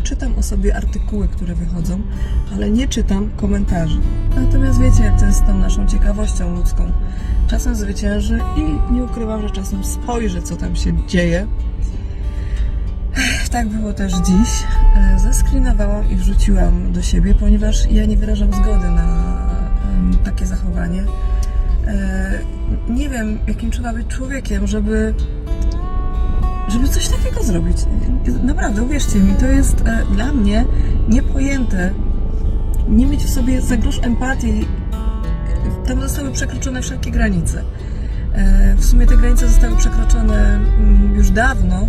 czytam. O sobie artykuły, które wychodzą, ale nie czytam komentarzy. Natomiast wiecie, jak to jest z tą naszą ciekawością ludzką. Czasem zwycięży i nie ukrywam, że czasem spojrzę, co tam się dzieje. Tak było też dziś. E, Zeskrinowałam i wrzuciłam do siebie, ponieważ ja nie wyrażam zgody na takie zachowanie. E, Nie wiem, jakim trzeba być człowiekiem, żeby żeby coś takiego zrobić. Naprawdę, uwierzcie mi, to jest e, dla mnie niepojęte. Nie mieć w sobie za empatii. Tam zostały przekroczone wszelkie granice. E, w sumie te granice zostały przekroczone mm, już dawno.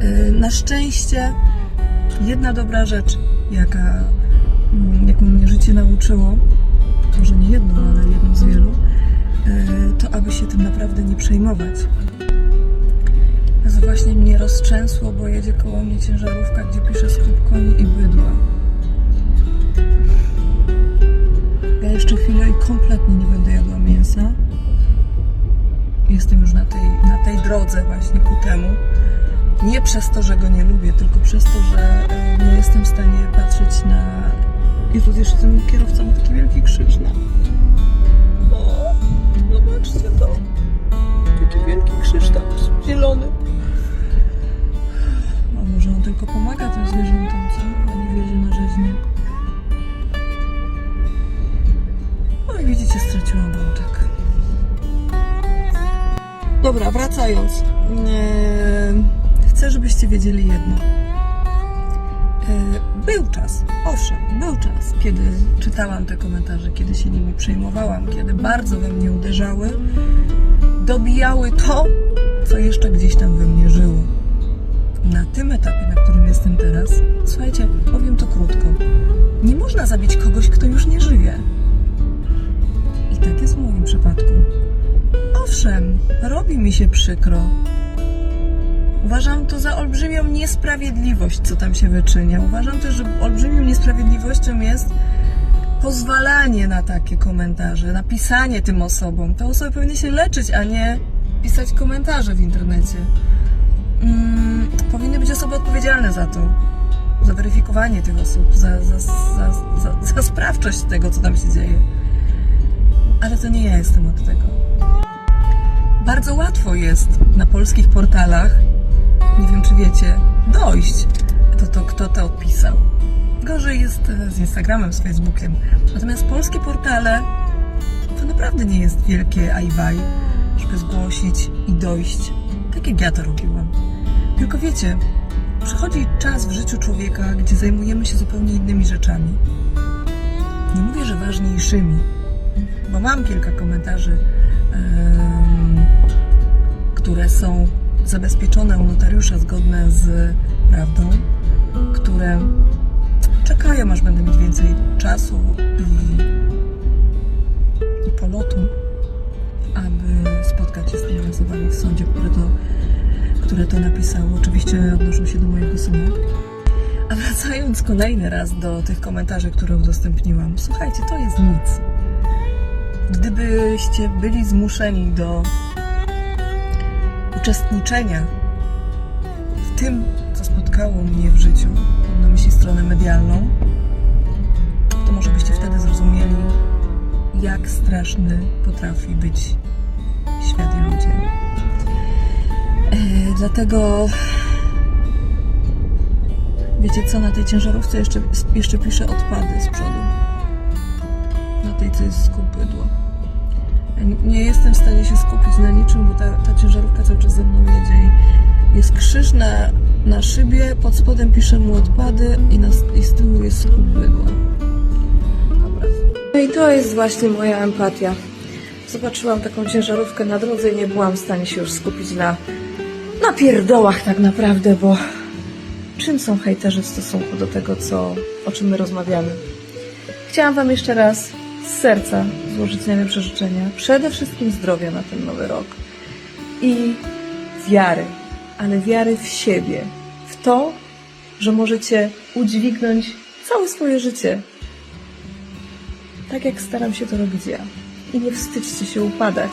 E, na szczęście jedna dobra rzecz, jaka, mm, jaką mnie życie nauczyło, może nie jedną, ale jedną z wielu, e, to aby się tym naprawdę nie przejmować. Właśnie mnie roztrzęsło, bo jedzie koło mnie ciężarówka, gdzie pisze skup koni i bydła. Ja jeszcze chwilę i kompletnie nie będę jadła mięsa. Jestem już na tej, na tej drodze właśnie ku temu. Nie przez to, że go nie lubię, tylko przez to, że e, nie jestem w stanie patrzeć na... Jezus, jeszcze ten kierowca ma taki wielki krzyż na... O, zobaczcie to. Taki wielki krzyż tam zielony. Dobra, wracając. Eee, Chcę, żebyście wiedzieli jedno. Eee, Był czas, owszem, był czas, kiedy czytałam te komentarze, kiedy się nimi przejmowałam, kiedy bardzo we mnie uderzały, dobijały to, co jeszcze gdzieś tam we mnie żyło. Na tym etapie, na którym jestem teraz, słuchajcie, powiem to krótko. Nie można zabić kogoś, kto już nie żyje. Robi mi się przykro. Uważam to za olbrzymią niesprawiedliwość, co tam się wyczynia. Uważam też, że olbrzymią niesprawiedliwością jest pozwalanie na takie komentarze, na pisanie tym osobom. Te osoby powinny się leczyć, a nie pisać komentarze w internecie. Mm, powinny być osoby odpowiedzialne za to, za weryfikowanie tych osób, za, za, za, za, za sprawczość tego, co tam się dzieje. Ale to nie ja jestem od tego. Bardzo łatwo jest na polskich portalach, nie wiem czy wiecie, dojść do to, kto to odpisał. Gorzej jest e, z Instagramem, z Facebookiem. Natomiast polskie portale to naprawdę nie jest wielkie ajwaj, żeby zgłosić i dojść, tak jak ja to robiłam. Tylko wiecie, przychodzi czas w życiu człowieka, gdzie zajmujemy się zupełnie innymi rzeczami. Nie mówię, że ważniejszymi, bo mam kilka komentarzy, em, które są zabezpieczone u notariusza zgodne z prawdą, które czekają, aż będę mieć więcej czasu i, i polotu, aby spotkać się z tymi osobami w sądzie, które to, które to napisało. Oczywiście odnoszą się do mojego syna. A wracając kolejny raz do tych komentarzy, które udostępniłam, słuchajcie, to jest nic. Gdybyście byli zmuszeni do uczestniczenia w tym, co spotkało mnie w życiu, mam na myśli stronę medialną, to może byście wtedy zrozumieli, jak straszny potrafi być świat i ludzie. E, dlatego wiecie co, na tej ciężarówce jeszcze, jeszcze piszę odpady z przodu. Na tej, co jest skup bydła. Nie jestem w stanie się skupić na niczym, bo ta, ta ciężarówka cały czas ze mną jedzie jest krzyż na, na szybie, pod spodem pisze mu odpady i, na, i z tyłu jest. Dobra. No i to jest właśnie moja empatia. Zobaczyłam taką ciężarówkę na drodze i nie byłam w stanie się już skupić na, na pierdołach tak naprawdę, bo czym są hejterzy w stosunku do tego, co, o czym my rozmawiamy? Chciałam Wam jeszcze raz z serca złożyć najlepsze życzenia. Przede wszystkim zdrowia na ten nowy rok i wiary, ale wiary w siebie, w to, że możecie udźwignąć całe swoje życie. Tak jak staram się to robić ja. I nie wstydźcie się upadać,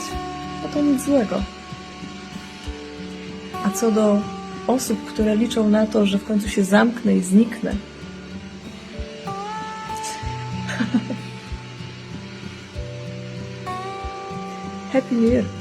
bo to nic złego. A co do osób, które liczą na to, że w końcu się zamknę i zniknę. é Year!